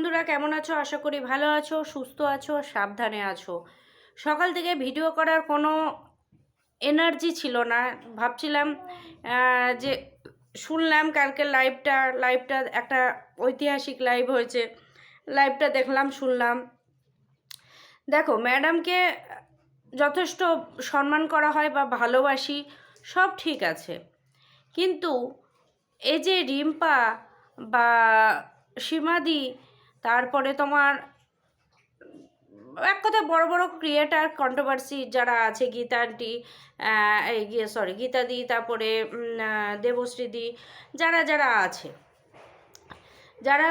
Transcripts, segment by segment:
বন্ধুরা, কেমন আছো? আশা করি ভালো আছো, সুস্থ আছো, সাবধানে আছো। সকাল থেকে ভিডিও করার কোনো এনার্জি ছিল না। ভাবছিলাম যে শুনলাম কালকে লাইভটা লাইভটা একটা ঐতিহাসিক লাইভ হয়েছে। লাইভটা দেখলাম, শুনলাম। দেখো ম্যাডামকে যথেষ্ট সম্মান করা হয় বা ভালোবাসি, সব ঠিক আছে। কিন্তু এই যে রিম্পা বা সীমাদি তারপরে তোমার, এক কথা বড় বড় ক্রিয়েটার কন্ট্রোভার্সি যারা আছে, গীতা আন্টি এই গিয়ে সরি গীতাদি তারপরে দেবশ্রীদি যারা যারা আছে, যারা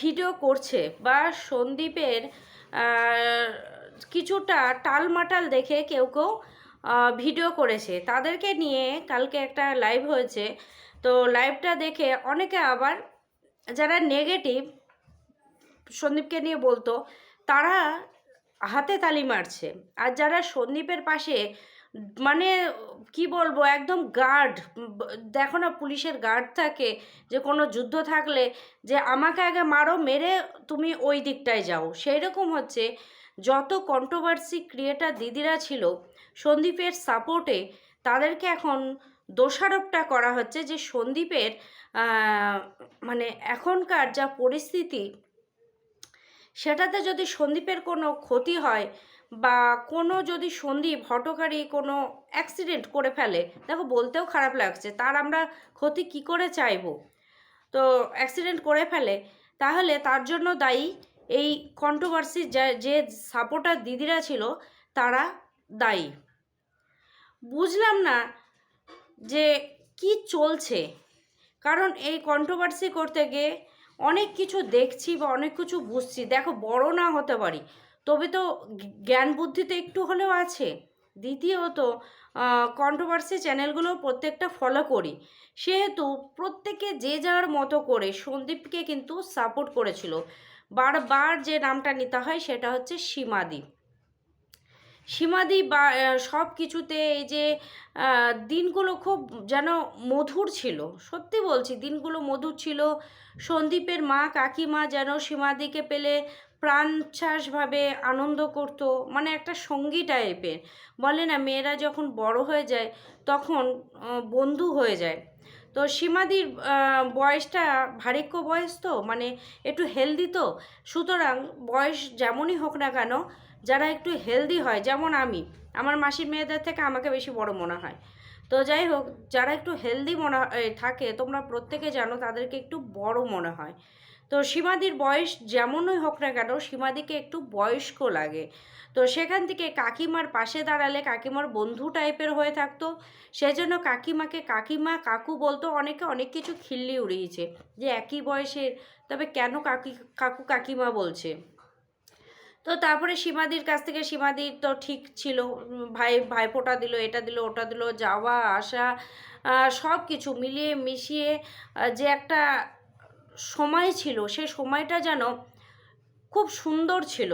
ভিডিও করছে বা সন্দীপের কিছুটা টালমাটাল দেখে কেউ কেউ ভিডিও করেছে। তাদেরকে নিয়ে কালকে একটা লাইভ হয়েছে। তো লাইভটা দেখে অনেকে আবার, যারা নেগেটিভ সন্দীপকে নিয়ে বলতো, তারা হাতে তালি মারছে। আর যারা সন্দীপের পাশে মানে কি বলব, একদম গার্ড দেখো না পুলিশের গার্ড থাকে, যে কোনো যুদ্ধ থাকলে, যে আমাকে আগে মারো, মেরে তুমি ওই দিকটায় যাও। সেই রকম হচ্ছে যত কন্ট্রোভার্সি ক্রিয়েটার দিদিরা ছিল, সন্দীপের সাপোর্টে তাদেরকে এখন দোষারোপটা করা হচ্ছে যে সন্দীপের মানে এখনকার যা পরিস্থিতি সেটাতে যদি সন্দীপের কোনো ক্ষতি হয় বা কোনো যদি সন্দীপ হটকারী কোনো অ্যাক্সিডেন্ট করে ফেলে, দেখো বলতেও খারাপ লাগছে, তার আমরা ক্ষতি কি করে চাইব? তো অ্যাক্সিডেন্ট করে ফেলে, তাহলে তার জন্য দায়ী এই কন্ট্রোভার্সি যে সাপোর্টার দিদিরা ছিল, তারা দায়ী। বুঝলাম না যে কি চলছে, কারণ এই কন্ট্রোভার্সি করতে গিয়ে অনেক কিছু দেখছি বা অনেক কিছু বুঝছি। দেখো, বড় না হতে পারি, তবে তো জ্ঞ- জ্ঞান বুদ্ধিতে একটু হলেও আছে। দ্বিতীয়ত কন্ট্রোভার্সি চ্যানেলগুলো প্রত্যেকটা ফলো করি। সেহেতু প্রত্যেকে যে যার মতো করে সন্দীপকে কিন্তু সাপোর্ট করেছিল। বারবার যে নামটা নিতে হয় সেটা হচ্ছে সীমাদি সীমাদি বা সব কিছুতে এই যে দিনগুলো খুব যেন মধুর ছিল। সত্যি বলছি, দিনগুলো মধুর ছিল। সন্দীপের মা কাকিমা যেন সীমাদিকে পেলে প্রাণশ্বাসভাবে আনন্দ করতো মানে একটা সঙ্গী টাইপের। বলে না, মেয়েরা যখন বড় হয়ে যায়, তখন বন্ধু হয়ে যায়। তো সীমাদির বয়সটা ভারিক্য বয়স তো মানে একটু হেলদি তো। সুতরাং বয়স যেমনই হোক না কেন যারা একটু হেলদি হয়, যেমন আমি, আমার মাসির মেয়েদের থেকে আমাকে বেশি বড় মনে হয়। তো যাই হোক, যারা একটু হেলদি মনে থাকে, তোমরা প্রত্যেকে জানো তাদেরকে একটু বড় মনে হয়। তো সীমাদির বয়স যেমনই হোক না কেন, সীমাদিকে একটু বয়স্ক লাগে। তো সেখান থেকে কাকিমার পাশে দাঁড়ালে কাকিমার বন্ধু টাইপের হয়ে থাকতো। সেজন্য কাকিমাকে কাকিমা কাকু বলতো, অনেকে অনেক কিছু খিল্লি উড়িয়েছে যে একই বয়সের, তবে কেন কাকি, কাকু কাকিমা বলছে? তো তারপরে সীমাদির কাছ থেকে সীমাদির তো ঠিক ছিল ভাই, ভাইফোঁটা দিল, এটা দিল, ওটা দিল, যাওয়া, আসা সব কিছু মিলিয়ে মিশিয়ে যে একটা সময় ছিল, সে সময়টা যেন খুব সুন্দর ছিল।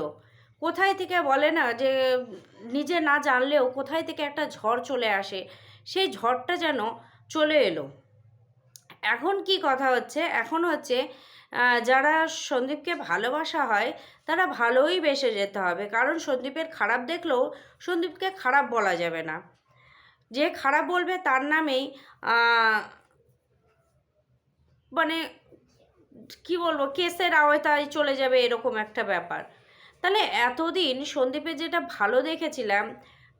কোথায় থেকে বলে না যে, নিজে না জানলেও কোথায় থেকে একটা ঝড় চলে আসে, সেই ঝড়টা যেন চলে এলো। এখন কি কথা হচ্ছে? এখন হচ্ছে যারা সন্দীপকে ভালোবাসা হয়, তারা ভালোই বেসে যেতে হবে। কারণ সন্দীপের খারাপ দেখলেও সন্দীপকে খারাপ বলা যাবে না। যে খারাপ বলবে তার নামেই মানে কি বলব, কেসের আওতায় চলে যাবে এরকম একটা ব্যাপার। তাহলে এতদিন সন্দীপের যেটা ভালো দেখেছিলাম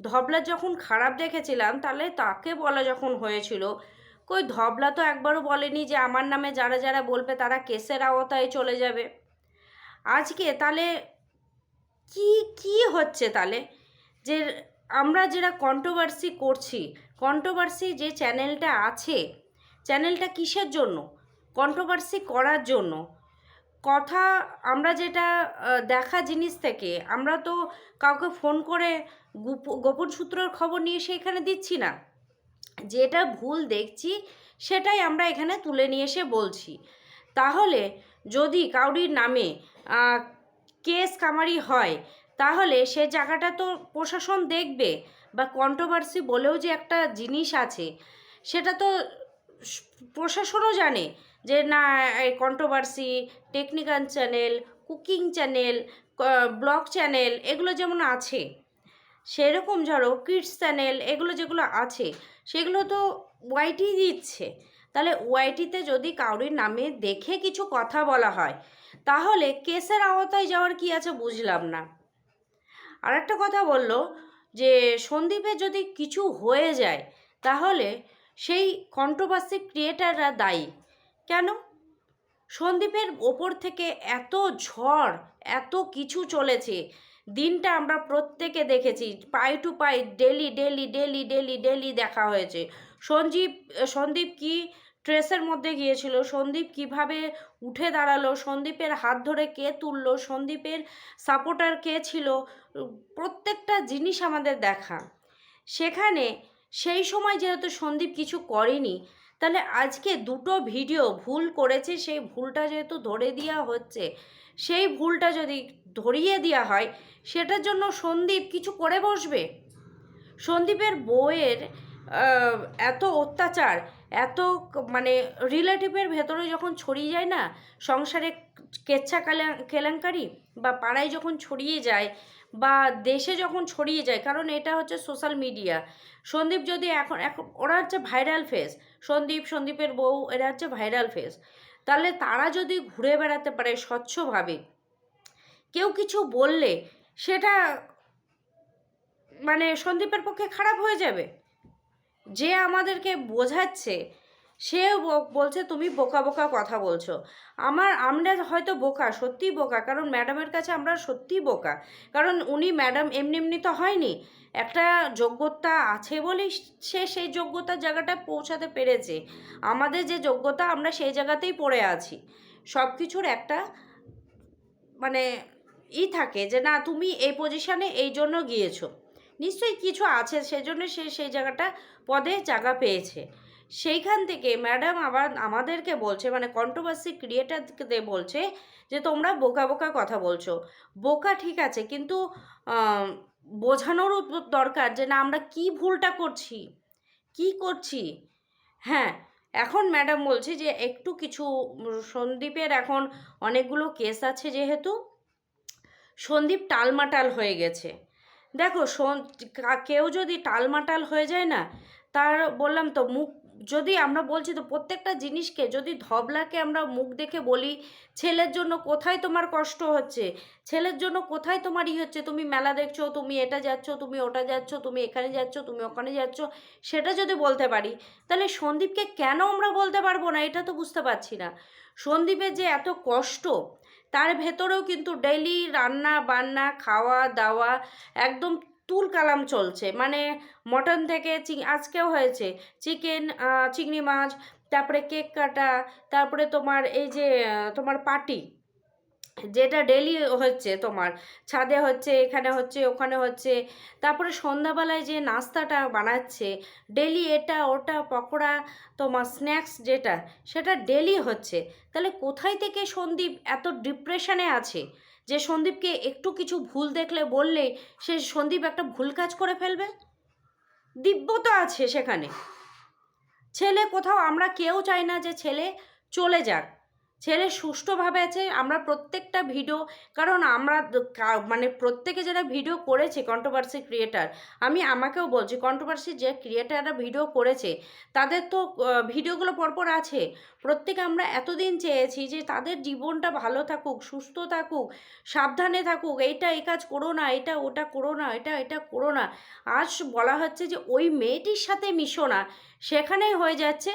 ধবলা যখন খারাপ দেখেছিলাম, তাহলে তাকে বলা যখন হয়েছিল কই ধবলা তো একবারও বলেনি যে আমার নামে যারা যারা বলবে তারা কেসের আওতায় চলে যাবে। আজকে তাহলে কি কি হচ্ছে তাহলে? যে আমরা যেটা কন্ট্রোভার্সি করছি কন্ট্রোভার্সি যে চ্যানেলটা আছে, চ্যানেলটা কিসের জন্য? কন্ট্রোভার্সি করার জন্য। কথা আমরা যেটা দেখা জিনিস থেকে, আমরা তো কাউকে ফোন করে গুপ- গোপন সূত্রের খবর নিয়ে এসে এখানে দিচ্ছি না। যেটা ভুল দেখছি, সেটাই আমরা এখানে তুলে নিয়ে এসে বলছি। তাহলে যদি কাউরির নামে কেস কামারি হয়, তাহলে সে জায়গাটা তো প্রশাসন দেখবে বা কন্ট্রোভার্সি বলেও যে একটা জিনিস আছে, সেটা তো প্রশাসনও জানে যে না controversy technical channel cooking channel blog channel এগুলো যেমন আছে। সেরকম ধরো কিডস চ্যানেল এগুলো যেগুলো আছে, সেগুলো তো ওয়াইটি দিচ্ছে। তাহলে ওয়াইটিতে যদি কারোর নামে দেখে কিছু কথা বলা হয়, তাহলে কেসের আওতায় যাওয়ার কি আছে বুঝলাম না। আর একটা কথা বলল যে, সন্দীপের যদি কিছু হয়ে যায়, তাহলে সেই কন্ট্রোভার্সি ক্রিয়েটাররা দায়ী। কেন? সন্দীপের ওপর থেকে এত ঝড়, এত কিছু চলেছে দিনটা আমরা প্রত্যেকে দেখেছি, পাই to pi daily daily daily daily daily দেখা হয়েছে। সঞ্জীব সন্দীপ কি ট্রেসের মধ্যে গিয়েছিল? সন্দীপ কীভাবে উঠে দাঁড়াল? সন্দীপের হাত ধরে কে তুললো? সন্দীপের সাপোর্টার কে ছিল? প্রত্যেকটা জিনিস আমাদের দেখা। সেখানে সেই সময় যেহেতু সন্দীপ কিছু করেনি তাহলে আজকে দুটো ভিডিও ভুল করেছে, সেই ভুলটা যেহেতু ধরে দেওয়া হচ্ছে, সেই ভুলটা যদি ধরিয়ে দেওয়া হয়, সেটার জন্য সন্দীপ কিছু করে বসবে? সন্দীপের বউয়ের এত অত্যাচার, এত মানে রিলেটিভের ভেতরে যখন ছড়িয়ে যায় না, সংসারে কেচ্ছা কেলেঙ্- কেলেঙ্কারি বা পাড়ায় যখন ছড়িয়ে যায় বা দেশে যখন ছড়িয়ে যায়, কারণ এটা হচ্ছে সোশ্যাল মিডিয়া সন্দীপ যদি এখন এখন ওরা হচ্ছে ভাইরাল ফেস সন্দীপ, সন্দীপের বউ, এরা হচ্ছে ভাইরাল ফেস তাহলে তারা যদি ঘুরে বেড়াতে পারে স্বচ্ছভাবে, কেউ কিছু বললে সেটা মানে সন্দীপের পক্ষে খারাপ হয়ে যাবে? যে আমাদেরকে বোঝাচ্ছে সে বলছে, তুমি বোকা বোকা কথা বলছো। আমার, আমরা হয়তো বোকা, সত্যিই বোকা, কারণ ম্যাডামের কাছে আমরা সত্যিই বোকা। কারণ উনি ম্যাডাম এমনি এমনি তো হয়নি। একটা যোগ্যতা আছে বলেই সে সেই যোগ্যতার জায়গাটায় পৌঁছাতে পেরেছে। আমাদের যে যোগ্যতা, আমরা সেই জায়গাতেই পড়ে আছি। সব কিছুর একটা মানে ই থাকে যে, না, তুমি এই পজিশানে এই জন্য গিয়েছো। নিশ্চয়ই কিছু আছে, সেজন্য সে সেই জায়গাটা পদে জায়গা পেয়েছে। সেইখান থেকে ম্যাডাম আবার আমাদেরকে বলছে মানে কন্ট্রোভার্সি ক্রিয়েটারদের বলছে যে, তোমরা বোকা বোকা কথা বলছো। বোকা ঠিক আছে, কিন্তু বোঝানোরও দরকার যে, না, আমরা কি ভুলটা করছি? কি করছি? হ্যাঁ এখন ম্যাডাম বলছে যে, একটু কিছু, সন্দীপের এখন অনেকগুলো কেস আছে যেহেতু, সন্দীপ টালমাটাল হয়ে গেছে। দেখো কেউ যদি টালমাটাল হয়ে যায় না, তার, বললাম তো, মুখ যদি আমরা বলছি তো প্রত্যেকটা জিনিসকে, যদি ধবলাকে আমরা মুখ দেখে বলি, ছেলের জন্য কোথায় তোমার কষ্ট হচ্ছে? ছেলের জন্য কোথায় তোমার ই হচ্ছে? তুমি মেলা দেখছ, তুমি এটা যাচ্ছ, তুমি ওটা যাচ্ছ, তুমি এখানে যাচ্ছ, তুমি ওখানে যাচ্ছ। সেটা যদি বলতে পারি, তাহলে সন্দীপকে কেন আমরা বলতে পারব না? এটা তো বুঝতে পারছি না। সন্দীপের যে এত কষ্ট, তার ভেতরেও কিন্তু ডেইলি রান্না বান্না খাওয়া দাওয়া একদম তুল কালাম চলছে। মানে মটন থেকে আজকেও হয়েছে। চিকেন চিংড়ি মাছ, তারপরে কেক কাটা, তারপরে তোমার এই যে তোমার পার্টি যেটা ডেলি হচ্ছে তোমার। ছাদে হচ্ছে, এখানে হচ্ছে, ওখানে হচ্ছে। তারপরে সন্ধ্যাবেলায় যে নাস্তাটা বানাচ্ছে ডেলি এটা, ওটা, পকোড়া, তোমার স্ন্যাক্স যেটা, সেটা ডেলি হচ্ছে। তাহলে কোথায় থেকে সন্দীপ এত ডিপ্রেশনে আছে? যে সন্দীপকে একটু কিছু ভুল দেখলে বললে সে সন্দীপ একটা ভুল কাজ করে ফেলবে? দিব্যতা আছে সেখানে। ছেলে কোথাও আমরা কেউ চাই না যে ছেলে চলে যাক। ছেলে সুষ্ঠুভাবে আছে, আমরা প্রত্যেকটা ভিডিও কারণ আমরা মানে প্রত্যেকে যারা ভিডিও করেছে কন্ট্রোভার্সি ক্রিয়েটার আমি আমাকেও বলছি কন্ট্রোভার্সি যে ক্রিয়েটাররা ভিডিও করেছে, তাদের তো ভিডিওগুলো পরপর আছে। প্রত্যেকে আমরা এতদিন চেয়েছি যে তাদের জীবনটা ভালো থাকুক, সুস্থ থাকুক, সাবধানে থাকুক, এইটা এই কাজ করো না এটা ওটা করো না, এটা এটা করো না। আজ বলা হচ্ছে যে ওই মেয়েটির সাথে মিশো না, সেখানেই হয়ে যাচ্ছে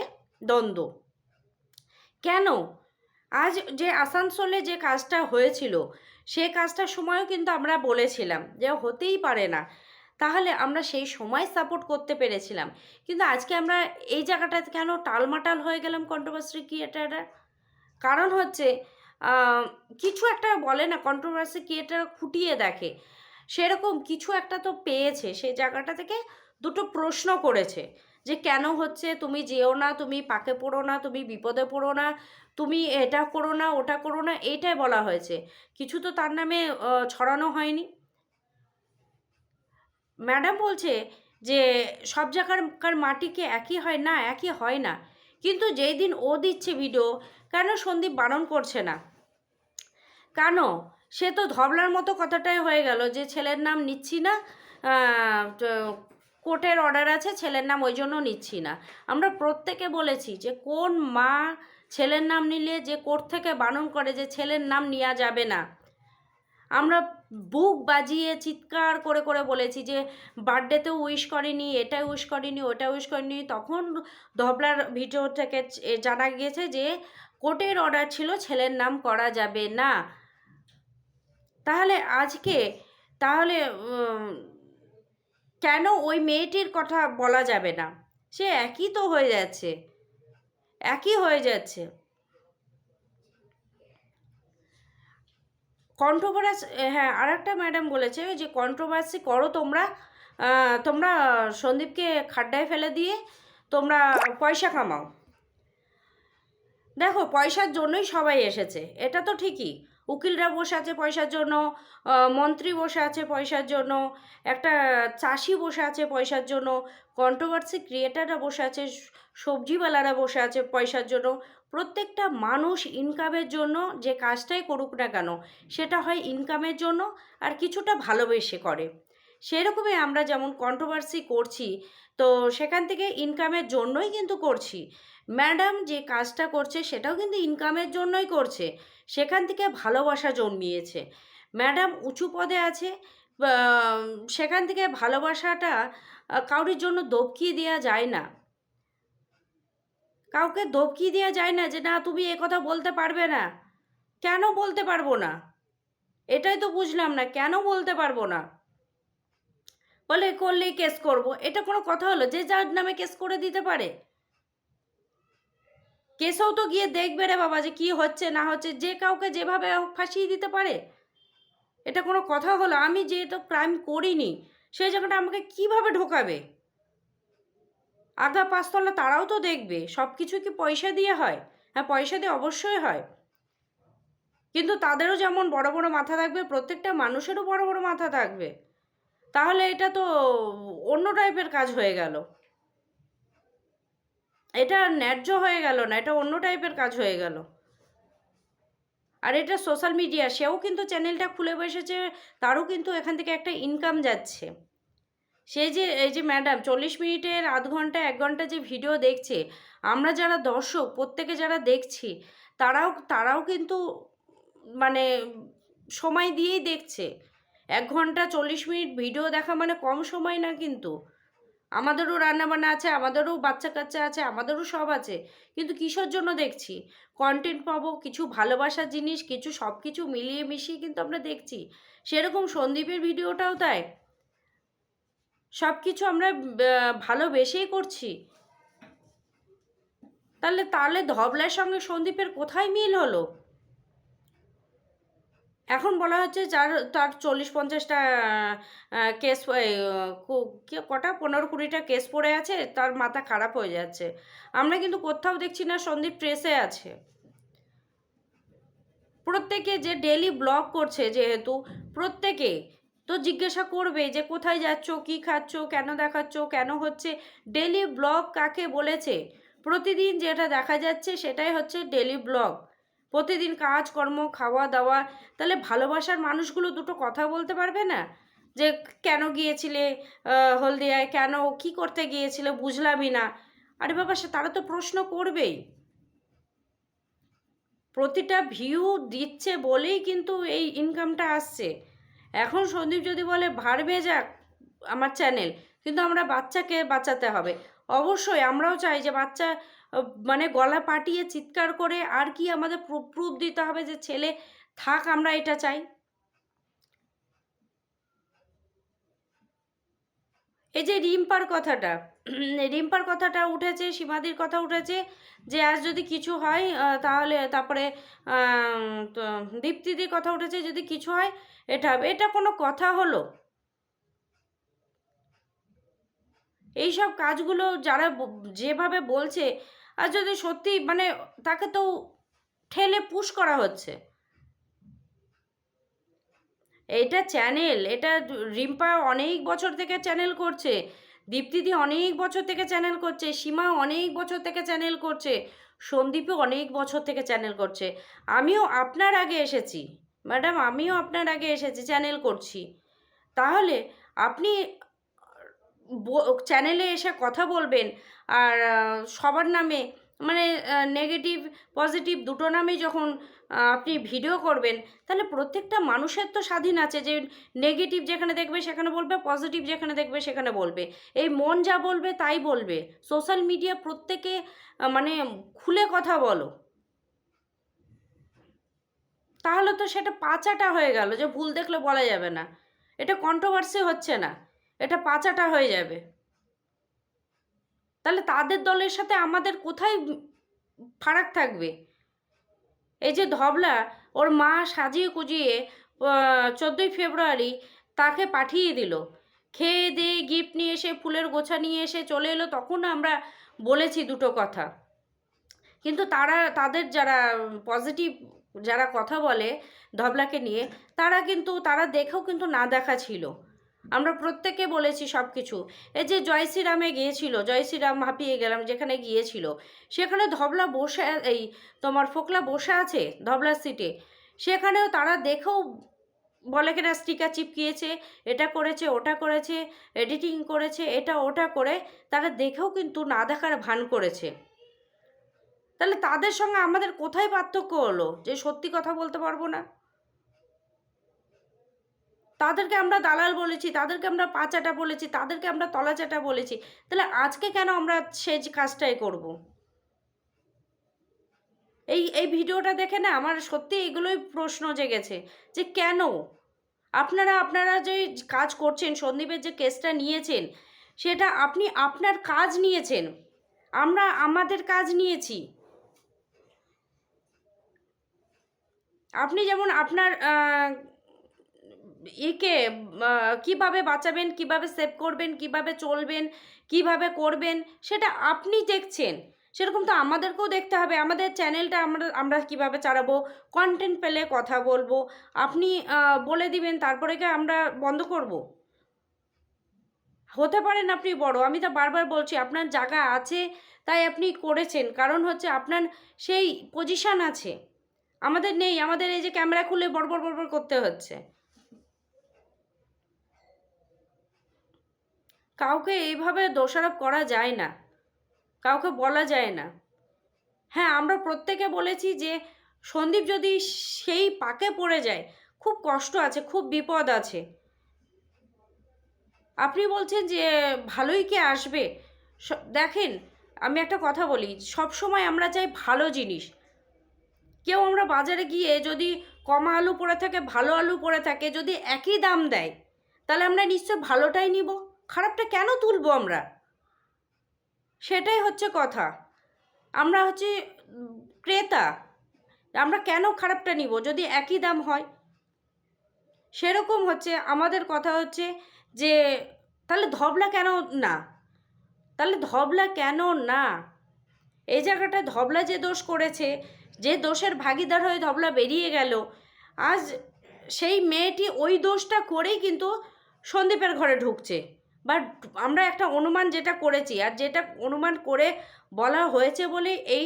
দ্বন্দ্ব। কেন? আজ যে আসানসোলে যে কাজটা হয়েছিল, সে কাজটার সময়ও কিন্তু আমরা বলেছিলাম যে হতেই পারে না। তাহলে আমরা সেই সময় সাপোর্ট করতে পেরেছিলাম। কিন্তু আজকে আমরা এই জায়গাটাতে কেন টালমাটাল হয়ে গেলাম কন্ট্রোভার্সি ক্রিয়েটাররা কারণ হচ্ছে কিছু একটা বলে না কন্ট্রোভার্সি ক্রিয়েটার খুঁটিয়ে দেখে। সেরকম কিছু একটা তো পেয়েছে সেই জায়গাটা থেকে দুটো প্রশ্ন করেছে যে কেন হচ্ছে তুমি যেও না, তুমি পাকে পড়ো না, তুমি বিপদে পড়ো না তুমি এটা করো না, ওটা করো না এইটাই বলা হয়েছে। কিছু তো তার নামে ছড়ানো হয়নি। ম্যাডাম বলছে যে, সব জায়গার কার মাটি কি একই হয় না, একই হয় না? কিন্তু যেই দিন ও দিচ্ছে ভিডিও, কেন সন্দীপ বারণ করছে না? কেন? সে তো ধবলার মতো কথাটাই হয়ে গেল যে, ছেলের নাম নিচ্ছি না কোর্টের অর্ডার আছে, ছেলের নাম ওই জন্য নিচ্ছি না। আমরা প্রত্যেকে বলেছি যে, কোন মা ছেলের নাম নিলে যে কোর্ট থেকে বারণ করে যে ছেলের নাম নেওয়া যাবে না। আমরা বুক বাজিয়ে চিৎকার করে করে বলেছি যে বার্থডেতেও উইশ করিনি এটা উইশ করিনি ওটা উইশ করিনি। তখন ধবলার ভিডিও থেকে জানা গিয়েছে যে, কোর্টের অর্ডার ছিল ছেলের নাম করা যাবে না। তাহলে আজকে, তাহলে কেন ওই মেয়েটির কথা বলা যাবে না? সে একই তো হয়ে যাচ্ছে। একই হয়ে যাচ্ছে। কন্ট্রোভার্সি হ্যাঁ আর একটা ম্যাডাম বলেছে যে কন্ট্রোভার্সি করো তোমরা তোমরা সন্দীপকে খাড্ডায় ফেলে দিয়ে তোমরা পয়সা কামাও। দেখো, পয়সার জন্যই সবাই এসেছে, এটা তো ঠিকই। উকিলরা বসে আছে পয়সার জন্য মন্ত্রী বসে আছে পয়সার জন্য, একটা চাষি বসে আছে পয়সার জন্য কন্ট্রোভার্সি ক্রিয়েটাররা বসে আছে সবজিওয়ালারা বসে আছে পয়সার জন্য। প্রত্যেকটা মানুষ ইনকামের জন্য যে কাজটাই করুক না কেন, সেটা হয় ইনকামের জন্য আর কিছুটা ভালোবেসে করে। সেরকমই আমরা যেমন কন্ট্রোভার্সি করছি, তো সেখান থেকে ইনকামের জন্যই কিন্তু করছি। ম্যাডাম যে কাজটা করছে, সেটাও কিন্তু ইনকামের জন্যই করছে। সেখান থেকে ভালোবাসা জন্মিয়েছে। ম্যাডাম উঁচু পদে আছে সেখান থেকে ভালোবাসাটা কাউরির জন্য দবকিয়ে দেওয়া যায় না। কাউকে দবকি দেওয়া যায় না যে, না, তুমি এ কথা বলতে পারবে না। কেন বলতে পারব না? এটাই তো বুঝলাম না, কেন বলতে পারব না? বলে, করলেই কেস করব। এটা কোনো কথা হলো? যে যার নামে কেস করে দিতে পারে। কেসেও তো গিয়ে দেখবে রে বাবা যে কি হচ্ছে, না হচ্ছে, যে কাউকে যেভাবে ফাঁসিয়ে দিতে পারে। এটা কোনো কথা হলো? আমি যেহেতু ক্রাইম করিনি সেই জায়গাটা আমাকে কীভাবে ঢোকাবে? আগা পাঁচতলা তারাও তো দেখবে। সব কিছু কি পয়সা দিয়ে হয়? হ্যাঁ পয়সা দিয়ে অবশ্যই হয়। কিন্তু তাদেরও যেমন বড় বড় মাথা থাকবে, প্রত্যেকটা মানুষেরও বড় বড় মাথা থাকবে। তাহলে এটা তো অন্য টাইপের কাজ হয়ে গেল। এটা ন্যায্য হয়ে গেল না, এটা অন্য টাইপের কাজ হয়ে গেল। আর এটা সোশ্যাল মিডিয়া সেও কিন্তু চ্যানেলটা খুলে বসেছে, তারও কিন্তু এখান থেকে একটা ইনকাম যাচ্ছে। সেই যে, এই যে ম্যাডাম, চল্লিশ মিনিটের আধ ঘণ্টা, এক ঘণ্টা যে ভিডিও দেখছে, আমরা যারা দর্শক, প্রত্যেকে যারা দেখছি, তারাও তারাও কিন্তু মানে সময় দিয়েই দেখছে। এক ঘণ্টা চল্লিশ মিনিট ভিডিও দেখা মানে কম সময় না কিন্তু। আমাদেরও রান্নাবান্না আছে, আমাদেরও বাচ্চা কাচ্চা আছে, আমাদেরও সব আছে। কিন্তু কিসের জন্য দেখছি? কন্টেন্ট পাবো, কিছু ভালোবাসার জিনিস, কিছু সব কিছু মিলিয়ে মিশিয়ে কিন্তু আমরা দেখছি। সেরকম সন্দীপের ভিডিওটাও তাই। সব কিছু আমরা ভালোবেসেই করছি। তাহলে তাহলে ধবলার সঙ্গে সন্দীপের কোথায় মিল হলো? এখন বলা হচ্ছে যার, তার চল্লিশ পঞ্চাশটা কেস কটা? পনেরো কুড়িটা কেস পড়ে আছে, তার মাথা খারাপ হয়ে যাচ্ছে। আমরা কিন্তু কোথাও দেখছি না সন্দীপ ট্রেসে আছে। প্রত্যেকে যে ডেলি ব্লগ করছে যেহেতু, প্রত্যেকে তো জিজ্ঞাসা করবে যে কোথায় যাচ্ছ, কি খাচ্ছ, কেন দেখাচ্ছ, কেন হচ্ছে ডেলি ব্লগ কাকে বলেছে? প্রতিদিন যেটা দেখা যাচ্ছে সেটাই হচ্ছে ডেলি ব্লগ প্রতিদিন কাজকর্ম খাওয়া, দাওয়া, তাহলে ভালোবাসার মানুষগুলো দুটো কথা বলতে পারবে না? যে কেন গিয়েছিলে হলদিয়ায়, কেন, কি করতে গিয়েছিলে বুঝলামই না। আরে বাবা, সে তারা তো প্রশ্ন করবেই। প্রতিটা ভিউ দিচ্ছে বলেই কিন্তু এই ইনকামটা আসছে। এখন সন্দীপ যদি বলে ভাড়বে যাক আমার চ্যানেল কিন্তু আমরা বাচ্চাকে বাঁচাতে হবে। অবশ্যই আমরাও চাই যে বাচ্চা মানে গলা পাটিয়ে চিৎকার করে আর কি আমাদের প্রুফ দিতে হবে যে ছেলে থাক, আমরা এটা চাই। এই যে রিম্পার কথাটা রিম্পার কথাটা উঠেছে সীমাদির কথা উঠেছে যে আজ যদি কিছু হয় তাহলে তারপরে দীপ্তিদির কথা উঠেছে যদি কিছু হয়, এটা এটা কোনো কথা হলো? এইসব কাজগুলো যারা যেভাবে বলছে, আর যদি সত্যি মানে তাকে তো ঠেলে পুশ করা হচ্ছে। এটা চ্যানেল এটা রিম্পা অনেক বছর থেকে চ্যানেল করছে। দীপ্তিদি অনেক বছর থেকে চ্যানেল করছে, সীমা অনেক বছর থেকে চ্যানেল করছে, সন্দীপও অনেক বছর থেকে চ্যানেল করছে। আমিও আপনার আগে এসেছি ম্যাডাম আমিও আপনার আগে এসেছি চ্যানেল করছি। তাহলে আপনি চ্যানেলে এসে কথা বলবেন, আর সবার নামে মানে নেগেটিভ পজিটিভ দুটো নামেই যখন আপনি ভিডিও করবেন, তাহলে প্রত্যেকটা মানুষের তো স্বাধীন আছে যে নেগেটিভ যেখানে দেখবে সেখানে বলবে পজিটিভ যেখানে দেখবে সেখানে বলবে। এই মন যা বলবে তাই বলবে। সোশ্যাল মিডিয়া প্রত্যেকে মানে খুলে কথা বলো। তাহলে তো সেটা পাচাটা হয়ে গেল, যে ভুল দেখলে বলা যাবে না। এটা কন্ট্রোভার্সি হচ্ছে না। এটা পাচাটা হয়ে যাবে। তাহলে তাদের দলের সাথে আমাদের কোথায় ফারাক থাকবে? এই যে ধবলা, ওর মা সাজিয়ে কুজিয়ে চোদ্দোই ফেব্রুয়ারি তাকে পাঠিয়ে দিল। খেয়ে দিয়ে গিফট নিয়ে এসে, ফুলের গোছা নিয়ে এসে চলে এলো, তখন আমরা বলেছি দুটো কথা। কিন্তু তারা, তাদের যারা পজিটিভ যারা কথা বলে ধবলাকে নিয়ে, তারা কিন্তু, তারা দেখেও কিন্তু না দেখা ছিল। আমরা প্রত্যেকে বলেছি সব কিছু এই যে জয় শ্রীরামে গিয়েছিল, জয় শ্রীরাম হাঁপিয়ে গেলাম, যেখানে গিয়েছিল, সেখানে ধবলা বসে, এই তোমার ফোকলা বসে আছে ধবলার সিটে? সেখানেও তারা দেখেও বলে কিনা স্টিকার চিপকিয়েছে, এটা করেছে, ওটা করেছে এডিটিং করেছে, এটা ওটা করে তারা দেখেও কিন্তু না দেখার ভান করেছে। তাহলে তাদের সঙ্গে আমাদের কোথায় পার্থক্য হলো? যে সত্যি কথা বলতে পারব না? তাদেরকে আমরা দালাল বলেছি, তাদেরকে আমরা পাচাটা বলেছি, তাদেরকে আমরা তলাচাটা বলেছি, তাহলে আজকে কেন আমরা সে কাজটাই করব? এই এই ভিডিওটা দেখে না আমার সত্যি এগুলোই প্রশ্ন জেগেছে, যে কেন? আপনারা আপনারা যে কাজ করছেন, সন্দীপের যে কেসটা নিয়েছেন, সেটা আপনি আপনার কাজ নিয়েছেন, আমরা আমাদের কাজ নিয়েছি। আপনি যেমন আপনার একে কীভাবে বাঁচাবেন, কীভাবে সেভ করবেন, কীভাবে চলবেন, কীভাবে করবেন, সেটা আপনি দেখছেন। সেরকম তো আমাদেরকেও দেখতে হবে। আমাদের চ্যানেলটা আমরা আমরা কীভাবে চালাবো কন্টেন্ট পেলে কথা বলব, আপনি বলে দিবেন, তারপরে কি আমরা বন্ধ করব? হতে পারেন আপনি বড়, আমি তো বারবার বলছি, আপনার জায়গা আছে, তাই আপনি করেছেন। কারণ হচ্ছে আপনার সেই পজিশান আছে। আমাদের নেই, আমাদের এই যে ক্যামেরা খুলে বড় বড় বড় করতে হচ্ছে। কাউকে এইভাবে দোষারোপ করা যায় না। কাউকে বলা যায় না। হ্যাঁ আমরা প্রত্যেকে বলেছি যে সন্দীপ যদি সেই পাকে পড়ে যায়, খুব কষ্ট আছে, খুব বিপদ আছে। আপনি বলছেন যে ভালোই কি আসবে? দেখেন, আমি একটা কথা বলি সব সময় আমরা চাই ভালো জিনিস। কেউ আমরা বাজারে গিয়ে যদি কমা আলু পড়ে থাকে, ভালো আলু পড়ে থাকে, যদি একই দাম দেয়, তাহলে আমরা নিশ্চয় ভালোটাই নিব। খারাপটা কেন তুলবো আমরা? সেটাই হচ্ছে কথা। আমরা হচ্ছে ক্রেতা, আমরা কেন খারাপটা নিব? যদি একই দাম হয়? সেরকম হচ্ছে, আমাদের কথা হচ্ছে যে, তাহলে ধবলা কেন না? তাহলে ধবলা কেন না? এই জায়গাটায় ধবলা যে দোষ করেছে, যে দোষের ভাগিদার হয়ে ধবলা বেরিয়ে গেল, আজ সেই মেয়েটি ওই দোষটা করেই কিন্তু সন্দীপের ঘরে ঢুকছে। বাট আমরা একটা অনুমান যেটা করেছি, আর যেটা অনুমান করে বলা হয়েছে বলে এই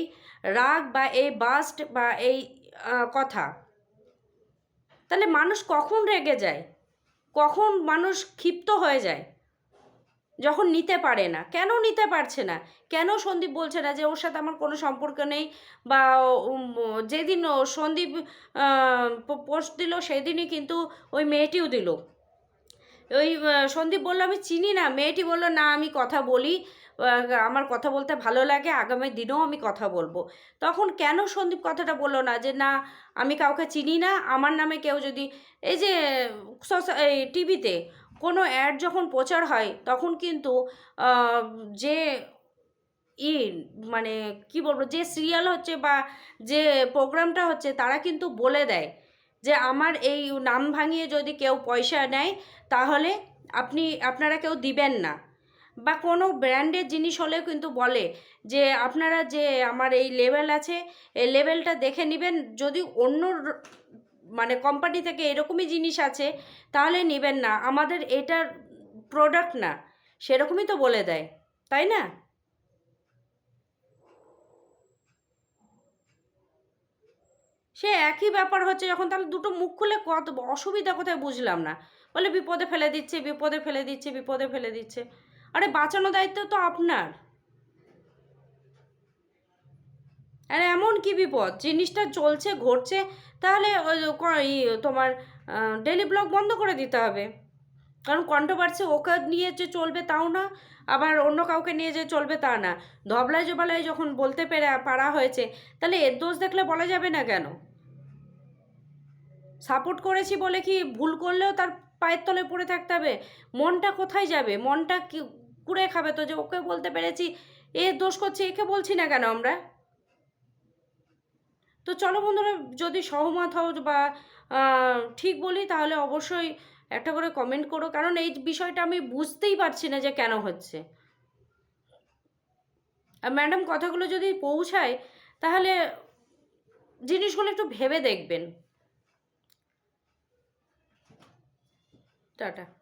রাগ বা এই বাস্ট বা এই কথা, তাহলে মানুষ কখন রেগে যায়? কখন মানুষ ক্ষিপ্ত হয়ে যায়? যখন নিতে পারে না। কেন নিতে পারছে না? কেন সন্দীপ বলছে না যে ওর সাথে আমার কোনো সম্পর্ক নেই? বা যেদিন সন্দীপ পোস্ট দিল, সেদিনই কিন্তু ওই মেয়েটিও দিল। ওই সন্দীপ বলল, আমি চিনি না। মেয়েটি বলল, না, আমি কথা বলি। আমার কথা বলতে ভালো লাগে, আগামী দিনেও আমি কথা বলব। তখন কেন সন্দীপ কথাটা বলল না যে, না, আমি কাউকে চিনি না, আমার নামে কেউ যদি এই যে এই টিভিতে কোনো অ্যাড যখন প্রচার হয়, তখন কিন্তু যে ই মানে কি বলব, যে সিরিয়াল হচ্ছে বা যে প্রোগ্রামটা হচ্ছে, তারা কিন্তু বলে দেয়। যে আমার এই নাম ভাঙিয়ে যদি কেউ পয়সা নেয়, তাহলে আপনি, আপনারা কেউ দিবেন না। বা কোনো ব্র্যান্ডের জিনিস হলেও কিন্তু বলে যে, আপনারা যে আমার এই লেভেল আছে, এই লেভেলটা দেখে নেবেন। যদি অন্য মানে কোম্পানি থেকে এরকমই জিনিস আছে, তাহলে নেবেন না। আমাদের এটার প্রোডাক্ট না। সেরকমই তো বলে দেয়, তাই না? সে একই ব্যাপার হচ্ছে যখন তাহলে দুটো মুখ খুলে কত অসুবিধা কোথায় বুঝলাম না। বলে বিপদে ফেলে দিচ্ছে, বিপদে ফেলে দিচ্ছে, বিপদে ফেলে দিচ্ছে। আরে বাঁচানো দায়িত্ব তো আপনার। আর এমন কি বিপদ? জিনিসটা চলছে, ঘটছে, তাহলে ওই তোমার ডেলি ব্লগ বন্ধ করে দিতে হবে। কারণ কন্ট্রোভার্সি ওকে নিয়ে যে চলবে তাও না, আবার অন্য কাউকে নিয়ে যে চলবে তা না। ধবলায় জবালায় যখন বলতে পেরে, পারা হয়েছে, তাহলে এর দোষ দেখলে বলা যাবে না কেন? সাপোর্ট করেছি বলে কি ভুল করলেও তার পায়ের তলে পড়ে থাকতে হবে? মনটা কোথায় যাবে? মনটা কি কুড়ে খাবে তো যে ওকে বলতে পেরেছি? এ দোষ করছে, একে বলছি না কেন আমরা? তো চলো বন্ধুরা, যদি সহমত হও বা ঠিক বলি তাহলে অবশ্যই একটা করে কমেন্ট করো। কারণ এই বিষয়টা আমি বুঝতেই পারছি না যে কেন হচ্ছে। আর ম্যাডাম কথাগুলো যদি পৌঁছায়, তাহলে জিনিসগুলো একটু ভেবে দেখবেন। Tata.